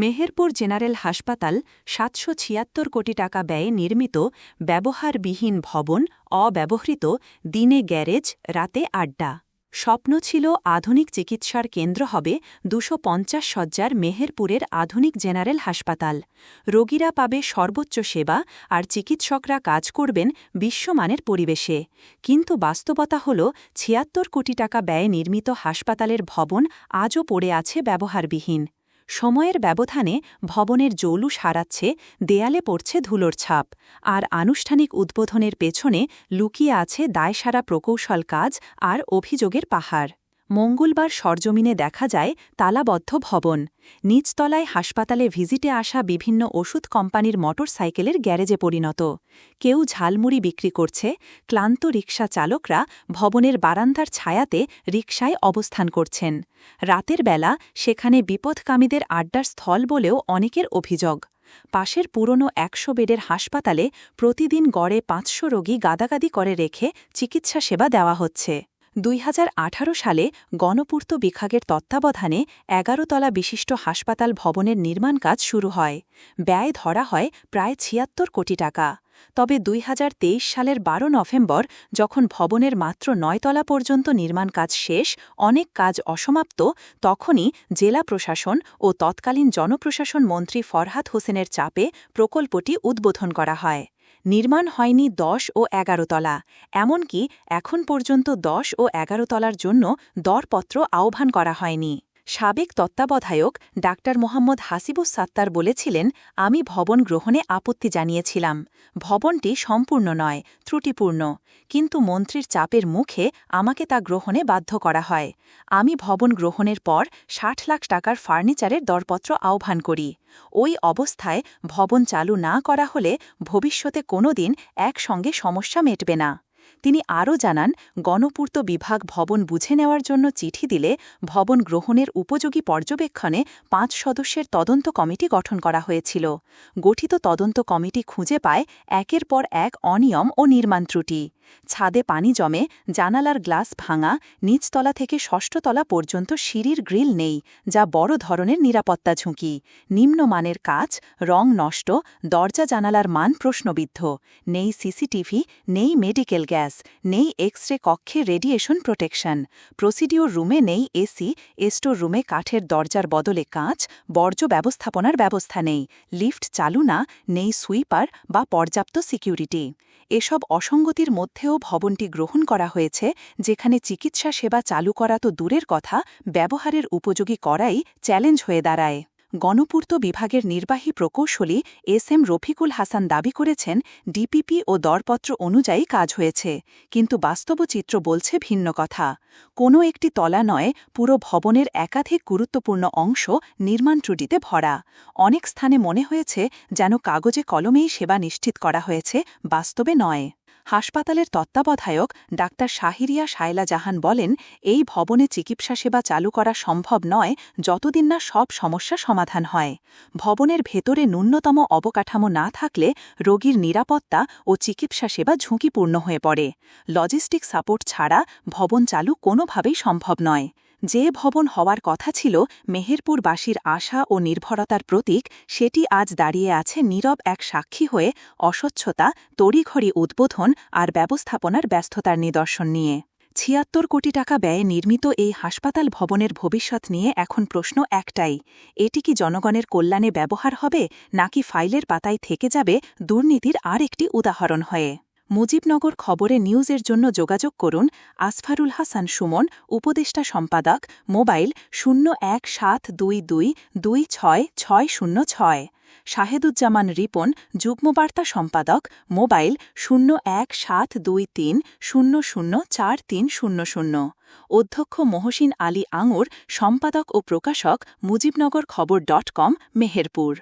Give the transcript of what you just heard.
Meherpur general হাসপাতাল সাতশো ছিয়াত্তর কোটি টাকা ব্যয়ে নির্মিত ব্যবহারবিহীন ভবন, অব্যবহৃত দিনে গ্যারেজ, রাতে আড্ডা। স্বপ্ন ছিল আধুনিক চিকিৎসার কেন্দ্র হবে দুশো পঞ্চাশ সজ্জার মেহেরপুরের আধুনিক জেনারেল হাসপাতাল। রোগীরা পাবে সর্বোচ্চ সেবা আর চিকিৎসকরা কাজ করবেন বিশ্বমানের পরিবেশে। কিন্তু বাস্তবতা হল, ছিয়াত্তর কোটি টাকা ব্যয়ে নির্মিত হাসপাতালের ভবন আজও পড়ে আছে ব্যবহারবিহীন। সময়ের ব্যবধানে ভবনের জৌলু সারাচ্ছে দেয়ালে পড়ছে ধুলোর ছাপ, আর আনুষ্ঠানিক উদ্বোধনের পেছনে লুকিয়ে আছে দায়সারা প্রকৌশল কাজ আর অভিযোগের পাহাড়। মঙ্গলবার সরজমিনে দেখা যায় তালাবদ্ধ ভবন। নিচতলায় হাসপাতালে ভিজিটে আসা বিভিন্ন ওষুধ কোম্পানির মোটরসাইকেলের গ্যারেজে পরিণত। কেউ ঝালমুড়ি বিক্রি করছে, ক্লান্ত রিকশা চালকরা ভবনের বারান্দার ছায়াতে রিকশায় অবস্থান করছেন। রাতের বেলা সেখানে বিপদকামীদের আড্ডার স্থল বলেও অনেকের অভিযোগ। পাশের পুরনো একশো বেডের হাসপাতালে প্রতিদিন গড়ে পাঁচশো রোগী গাদাগাদি করে রেখে চিকিৎসা সেবা দেওয়া হচ্ছে। দুই হাজার আঠারো সালে গণপূর্ত বিভাগের তত্ত্বাবধানে এগারোতলা বিশিষ্ট হাসপাতাল ভবনের নির্মাণ কাজ শুরু হয়। ব্যয় ধরা হয় প্রায় ছিয়াত্তর কোটি টাকা। তবে দুই হাজার তেইশ সালের বারো নভেম্বর, যখন ভবনের মাত্র নয়তলা পর্যন্ত নির্মাণ কাজ শেষ, অনেক কাজ অসমাপ্ত, তখনই জেলা প্রশাসন ও তৎকালীন জনপ্রশাসন মন্ত্রী ফরহাদ হোসেনের চাপে প্রকল্পটি উদ্বোধন করা হয়। নির্মাণ হয়নি দশ ও এগারো তলা, এমনকি এখন পর্যন্ত দশ ও এগারো তলার জন্য দরপত্র আহ্বান করা হয়নি। সাবেক তত্ত্বাবধায়ক ডাক্তার মোহাম্মদ হাসিবুস সাত্তার বলেছিলেন, আমি ভবন গ্রহণে আপত্তি জানিয়েছিলাম। ভবনটি সম্পূর্ণ নয়, ত্রুটিপূর্ণ। কিন্তু মন্ত্রীর চাপের মুখে আমাকে তা গ্রহণে বাধ্য করা হয়। আমি ভবন গ্রহণের পর ষাট লাখ টাকার ফার্নিচারের দরপত্র আহ্বান করি। ওই অবস্থায় ভবন চালু না করা হলে ভবিষ্যতে কোনোদিন একসঙ্গে সমস্যা মেটবে না। তিনি আরও জানান, গণপূর্ত বিভাগ ভবন বুঝে নেওয়ার জন্য চিঠি দিলে ভবন গ্রহণের উপযোগী পর্যবেক্ষণে পাঁচ সদস্যের তদন্ত কমিটি গঠন করা হয়েছিল। গঠিত তদন্ত কমিটি খুঁজে পায় একের পর এক অনিয়ম ও নির্মাণ ত্রুটি। ছাদে পানি জমে, জানালার গ্লাস ভাঙা, নিচতলা থেকে ষষ্ঠতলা পর্যন্ত সিঁড়ির গ্রিল নেই, যা বড় ধরনের নিরাপত্তা ঝুঁকি। নিম্নমানের কাজ রং নষ্ট, দরজা জানালার মান প্রশ্নবিদ্ধ। নেই সিসিটিভি, নেই মেডিকেল গ্যাস, নেই এক্স রে কক্ষে রেডিয়েশন প্রোটেকশন। প্রসিডিওর রুমে নেই এসি এস্টোর রুমে কাঠের দরজার বদলে কাঁচ, বর্জ্য ব্যবস্থাপনার ব্যবস্থা নেই। লিফট চালু না, নেই সুইপার বা পর্যাপ্ত সিকিউরিটি। এসব অসঙ্গতির মধ্যেও ভবনটি গ্রহণ করা হয়েছে, যেখানে চিকিৎসা সেবা চালু করা তো দূরের কথা, ব্যবহারের উপযোগী করাই চ্যালেঞ্জ হয়ে দাঁড়ায়। গণপূর্ত বিভাগের নির্বাহী প্রকৌশলী এস এম রফিকুল হাসান দাবি করেছেন, ডিপিপি ও দরপত্র অনুযায়ী কাজ হয়েছে, কিন্তু বাস্তব চিত্র বলছে ভিন্ন কথা। কোনো একটি তলা নয়, পুরো ভবনের একাধিক গুরুত্বপূর্ণ অংশ নির্মাণ ত্রুটিতে ভরা। অনেক স্থানে মনে হয়েছে যেন কাগজে কলমেই সেবা নিশ্চিত করা হয়েছে, বাস্তবে নয়। হাসপাতালের তত্ত্বাবধায়ক ডাক্তার শাহিরিয়া শায়লা জাহান বলেন, এই ভবনে চিকিৎসা সেবা চালু করা সম্ভব নয় যতদিন না সব সমস্যা সমাধান হয়। ভবনের ভেতরে ন্যূনতম অবকাঠামো না থাকলে রোগীর নিরাপত্তা ও চিকিৎসা সেবা ঝুঁকিপূর্ণ হয়ে পড়ে। লজিস্টিক সাপোর্ট ছাড়া ভবন চালু কোনোভাবেই সম্ভব নয়। যে ভবন হওয়ার কথা ছিল মেহেরপুরবাসীর আশা ও নির্ভরতার প্রতীক, সেটি আজ দাঁড়িয়ে আছে নীরব এক সাক্ষী হয়ে অস্বচ্ছতা, তড়িঘড়ি উদ্বোধন আর ব্যবস্থাপনার ব্যস্ততার নিদর্শন নিয়ে। ছিয়াত্তর কোটি টাকা ব্যয়ে নির্মিত এই হাসপাতাল ভবনের ভবিষ্যৎ নিয়ে এখন প্রশ্ন একটাই, এটি কি জনগণের কল্যাণে ব্যবহার হবে নাকি ফাইলের পাতায় থেকে যাবে দুর্নীতির আর একটি উদাহরণ হয়ে? মুজিবনগর খবরে নিউজের জন্য যোগাযোগ করুন আসফারুল হাসান সুমন, উপদেষ্টা সম্পাদক, মোবাইল শূন্য এক সাত দুই দুই দুই ছয় ছয় শূন্য ছয়। শাহেদুজ্জামান রিপন, যুগ্মবার্তা সম্পাদক, মোবাইল শূন্য এক সাত দুই তিন শূন্য শূন্য চার তিন শূন্য শূন্য। অধ্যক্ষ মহসিন আলী আঙুর, সম্পাদক ও প্রকাশক, মুজিবনগর খবর ডট কম, মেহেরপুর।